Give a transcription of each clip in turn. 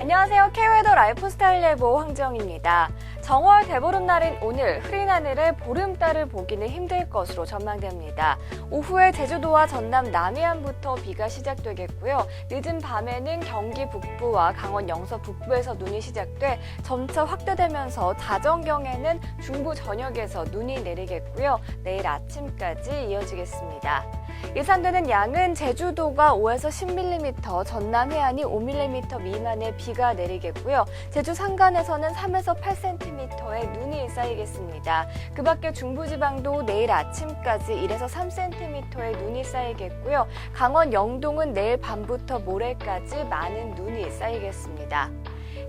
안녕하세요. K웨더 라이프스타일 예보 황정입니다. 정월 대보름날인 오늘 흐린 하늘에 보름달을 보기는 힘들 것으로 전망됩니다. 오후에 제주도와 전남 남해안부터 비가 시작되겠고요. 늦은 밤에는 경기 북부와 강원 영서 북부에서 눈이 시작돼 점차 확대되면서 자정경에는 중부 전역에서 눈이 내리겠고요. 내일 아침까지 이어지겠습니다. 예상되는 양은 제주도가 5에서 10mm, 전남 해안이 5mm 미만의 비가 내리겠고요. 제주 산간에서는 3에서 8cm 의 눈이 쌓이겠습니다. 그 밖에 중부지방도 내일 아침까지 1에서 3cm의 눈이 쌓이겠고요. 강원 영동은 내일 밤부터 모레까지 많은 눈이 쌓이겠습니다.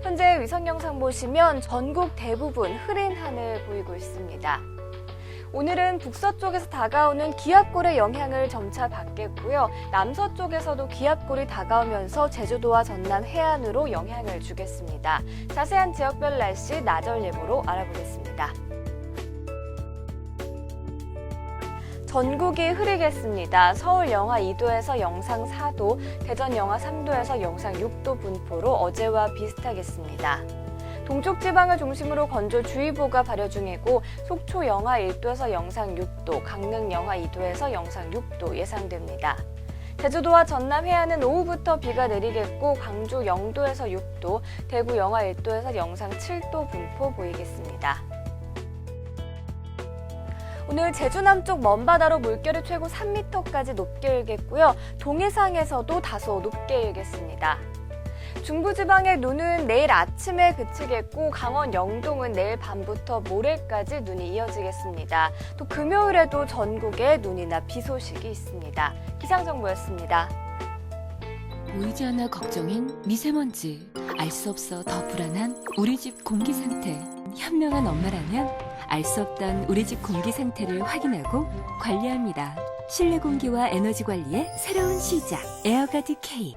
현재 위성 영상 보시면 전국 대부분 흐린 하늘 보이고 있습니다. 오늘은 북서쪽에서 다가오는 기압골의 영향을 점차 받겠고요. 남서쪽에서도 기압골이 다가오면서 제주도와 전남 해안으로 영향을 주겠습니다. 자세한 지역별 날씨 나절 예보로 알아보겠습니다. 전국이 흐리겠습니다. 서울 영하 2도에서 영상 4도, 대전 영하 3도에서 영상 6도 분포로 어제와 비슷하겠습니다. 동쪽 지방을 중심으로 건조주의보가 발효 중이고 속초 영하 1도에서 영상 6도, 강릉 영하 2도에서 영상 6도 예상됩니다. 제주도와 전남 해안은 오후부터 비가 내리겠고 광주 0도에서 6도, 대구 영하 1도에서 영상 7도 분포 보이겠습니다. 오늘 제주 남쪽 먼바다로 물결이 최고 3m까지 높게 일겠고요. 동해상에서도 다소 높게 일겠습니다. 중부지방의 눈은 내일 아침에 그치겠고 강원 영동은 내일 밤부터 모레까지 눈이 이어지겠습니다. 또 금요일에도 전국에 눈이나 비 소식이 있습니다. 기상정보였습니다. 보이지 않아 걱정인 미세먼지. 알 수 없어 더 불안한 우리 집 공기 상태. 현명한 엄마라면 알 수 없던 우리 집 공기 상태를 확인하고 관리합니다. 실내 공기와 에너지 관리의 새로운 시작. 에어가드 K.